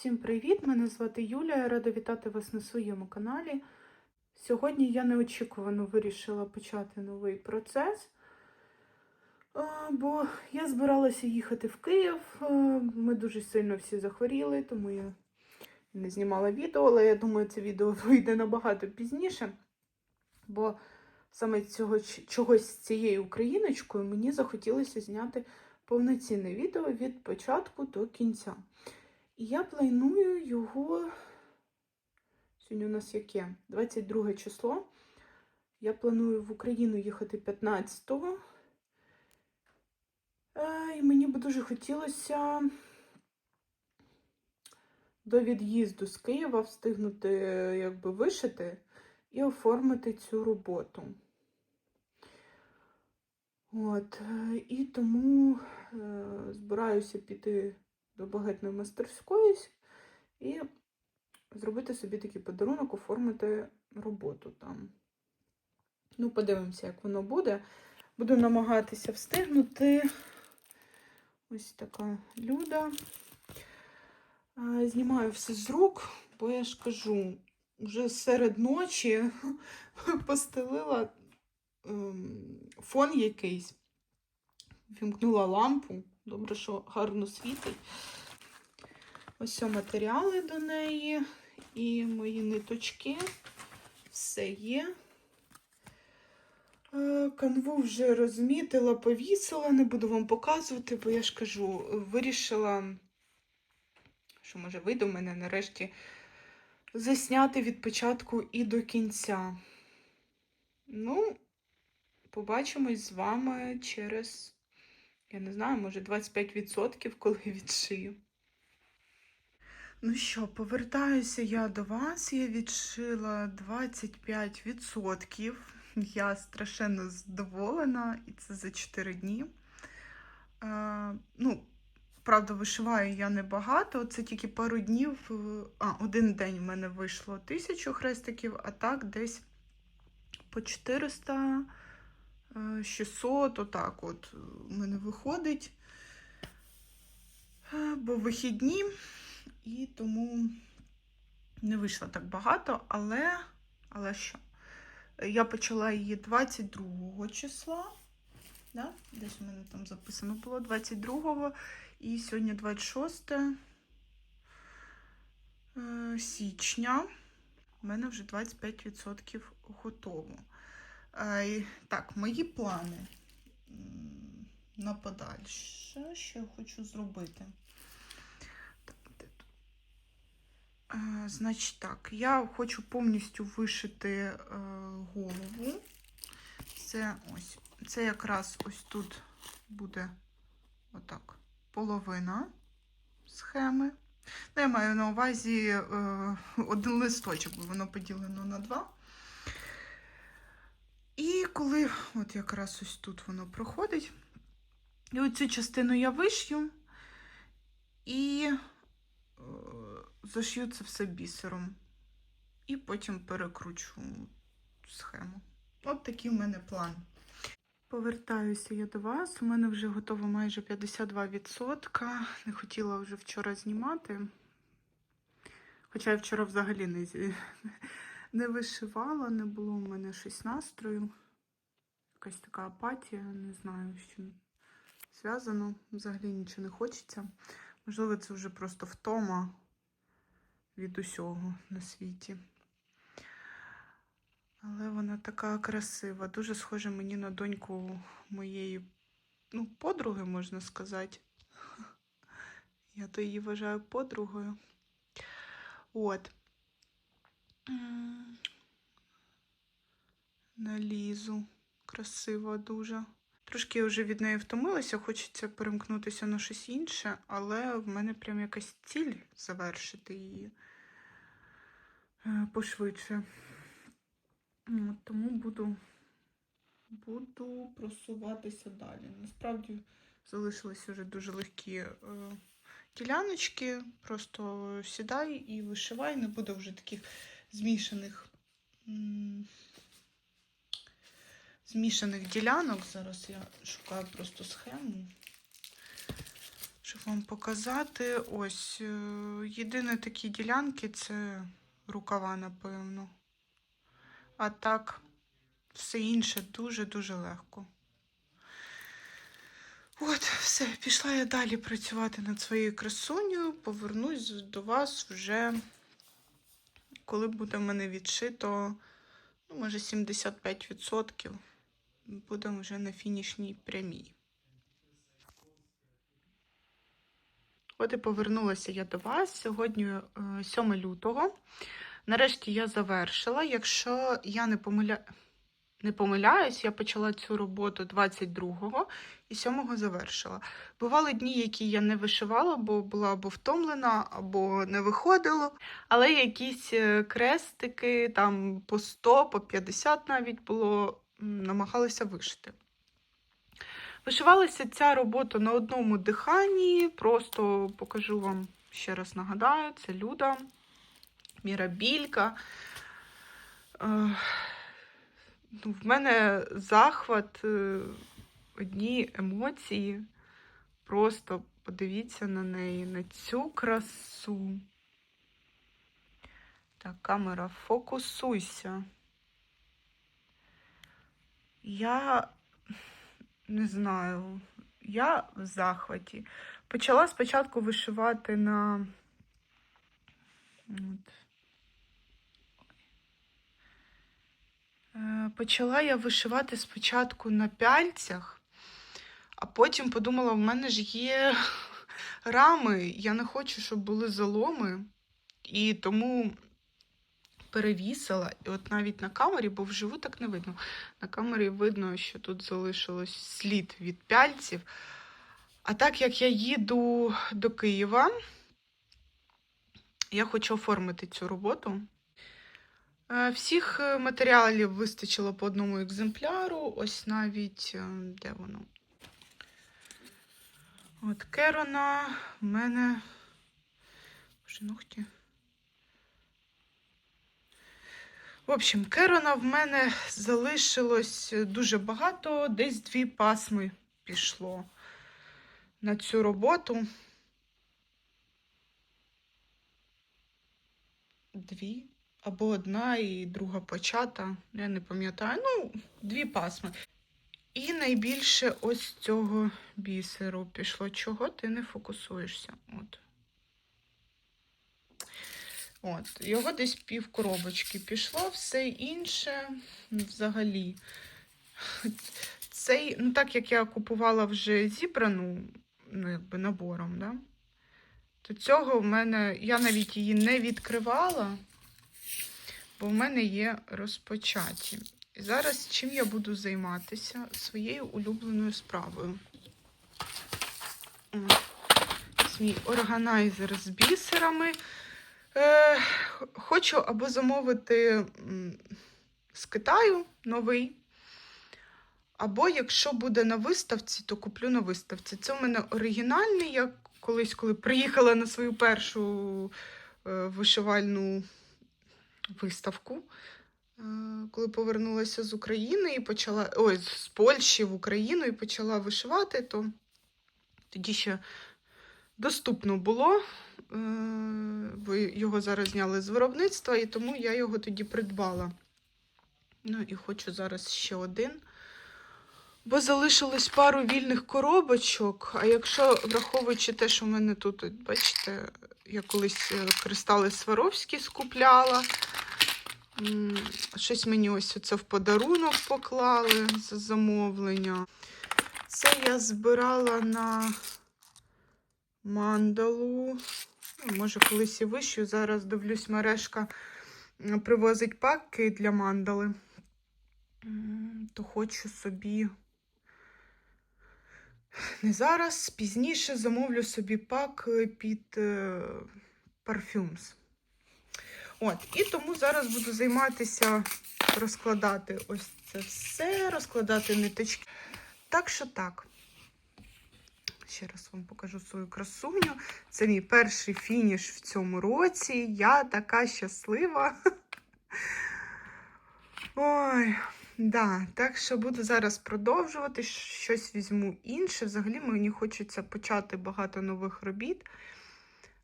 Всім привіт! Мене звати Юля. Я рада вітати вас на своєму каналі. Сьогодні я неочікувано вирішила почати новий процес, бо я збиралася їхати в Київ. Ми дуже сильно всі захворіли, тому я не знімала відео, але я думаю, це відео вийде набагато пізніше. Бо саме цього чогось з цією україночкою мені захотілося зняти повноцінне відео від початку до кінця. І я планую його. Сьогодні у нас яке? 22 число. Я планую в Україну їхати 15-го. Е, І мені би дуже хотілося до від'їзду з Києва встигнути якби вишити і оформити цю роботу. От, е, і тому е, збираюся піти до багатної мастерської і зробити собі такий подарунок, оформити роботу там. Ну, подивимося, як воно буде. Буду намагатися встигнути. Ось така люда. Знімаю все з рук, бо я ж кажу, вже серед ночі постелила ем, фон якийсь, вімкнула лампу. Добре, що гарно світить. Ось матеріали до неї і мої ниточки. Все є. Е, Канву вже розмітила, повісила, не буду вам показувати, бо я ж кажу, вирішила, що може вийде в мене нарешті засняти від початку і до кінця. Ну, побачимось з вами через, я не знаю, може 25%, коли відшию. Ну що, повертаюся я до вас. Я відшила 25%. Я страшенно задоволена, і це за 4 дні. Е, ну, правда, вишиваю я небагато. Це тільки пару днів. А, один день в мене вийшло тисячу хрестиків, а так десь по 400, е, 600, отак от в мене виходить. Е, Бо вихідні, і тому не вийшло так багато, але, але що? Я почала її 22 числа. Да? Десь у мене там записано було 22-го, і сьогодні 26 е, січня. У мене вже 25% готово. Так, мої плани на подальше. Що я хочу зробити? Значить так, я хочу повністю вишити е, голову. Це ось, це якраз ось тут буде отак половина схеми. Ну, я маю на увазі е, один листочок, бо воно поділено на два. І коли от якраз ось тут воно проходить, і оцю частину я вишью і е, зашью це все бісером. І потім перекручу схему. От такий в мене план. Повертаюся я до вас. У мене вже готово майже 52%. Не хотіла вже вчора знімати. Хоча я вчора взагалі не, не вишивала, не було у мене щось настрою. Якась така апатія, не знаю, з чим зв'язано. Взагалі нічого не хочеться. Можливо, це вже просто втома від усього на світі. Але вона така красива. Дуже схожа мені на доньку моєї ну, подруги, можна сказати. Я то її вважаю подругою. От. М. На лізу. Красива дуже. Трошки я вже від неї втомилася, хочеться перемкнутися на щось інше, але в мене прям якась ціль завершити її е, пошвидше. Тому буду, буду просуватися далі. Насправді залишились вже дуже легкі е, діляночки. Просто сідай і вишивай, не буде вже таких змішаних. Змішаних ділянок. Зараз я шукаю просто схему, Щоб вам показати, ось е, єдине такі ділянки це рукава, напевно. А так, все інше дуже-дуже легко. От, все, пішла я далі працювати над своєю красунею. Повернусь до вас вже, коли буде в мене відшито, ну, може, 75%. Будемо вже на фінішній прямій. От і повернулася я до вас. Сьогодні е, 7 лютого. Нарешті я завершила. Якщо я не, помиля... не помиляюсь, я почала цю роботу 22-го і 7-го завершила. Бували дні, які я не вишивала, бо була або втомлена, або не виходило. Але якісь е, крестики, там по 100, по 50 навіть було, намагалася вишити. Вишивалася ця робота на одному диханні. Просто покажу вам ще раз нагадаю, це Люда, Мірабілька. Ну, в мене захват, е, одні емоції. Просто подивіться на неї, на цю красу. Так, камера, фокусуйся. Я не знаю, я в захваті. Почала спочатку вишивати на. От. Почала я вишивати спочатку на пяльцях, а потім подумала, в мене ж є рами, я не хочу, щоб були заломи, і тому перевісила. І от навіть на камері, бо вживу так не видно. На камері видно, що тут залишилось слід від пяльців. А так як я їду до Києва, я хочу оформити цю роботу. Е, Всіх е, матеріалів вистачило по одному екземпляру. Ось навіть е, де воно? От Керона в мене. Боже, ногті. В общем, Керона в мене залишилось дуже багато, десь дві пасми пішло на цю роботу. Дві. Або одна і друга почата, я не пам'ятаю. Ну, дві пасми. І найбільше ось цього бісеру пішло. Чого ти не фокусуєшся? От. От, його десь пів коробочки пішло, все інше взагалі. Цей, ну так як я купувала вже зібрану, ну, якби набором, да? то цього в мене, я навіть її не відкривала, бо в мене є розпочаті. І зараз чим я буду займатися своєю улюбленою справою. Ось, мій органайзер з бісерами. Е, хочу або замовити з Китаю новий. Або якщо буде на виставці, то куплю на виставці. Це у мене оригінальний. Я колись, коли приїхала на свою першу е, вишивальну виставку, е, коли повернулася з України і почала. Ой, з Польщі в Україну і почала вишивати, то тоді ще доступно було. Е, бо його зараз зняли з виробництва, і тому я його тоді придбала. Ну і хочу зараз ще один. Бо залишилось пару вільних коробочок. А якщо враховуючи те, що в мене тут, бачите, я колись е, кристали Сваровські скупляла. Щось мені ось оце в подарунок поклали за замовлення. Це я збирала на мандалу. Ну, Може, колись і вищу. Зараз дивлюсь, мережка привозить паки для мандали. То хочу собі. Не зараз, пізніше замовлю собі пак під е, парфюмс. От, і тому зараз буду займатися розкладати ось це все, розкладати ниточки. Так що так. Ще раз вам покажу свою красуню. Це мій перший фініш в цьому році. Я така щаслива. Ой, Да, так що буду зараз продовжувати, щось візьму інше. Взагалі мені хочеться почати багато нових робіт.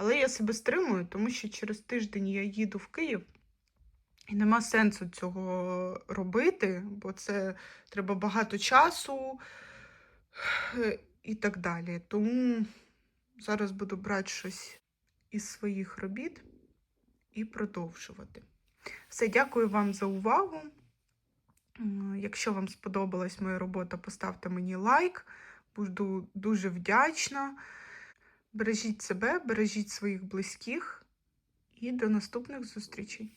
Але я себе стримую, тому що через тиждень я їду в Київ. І нема сенсу цього робити, бо це треба багато часу і так далі. Тому зараз буду брати щось із своїх робіт і продовжувати. Все, дякую вам за увагу. Якщо вам сподобалась моя робота, поставте мені лайк. Буду дуже вдячна. Бережіть себе, бережіть своїх близьких і до наступних зустрічей.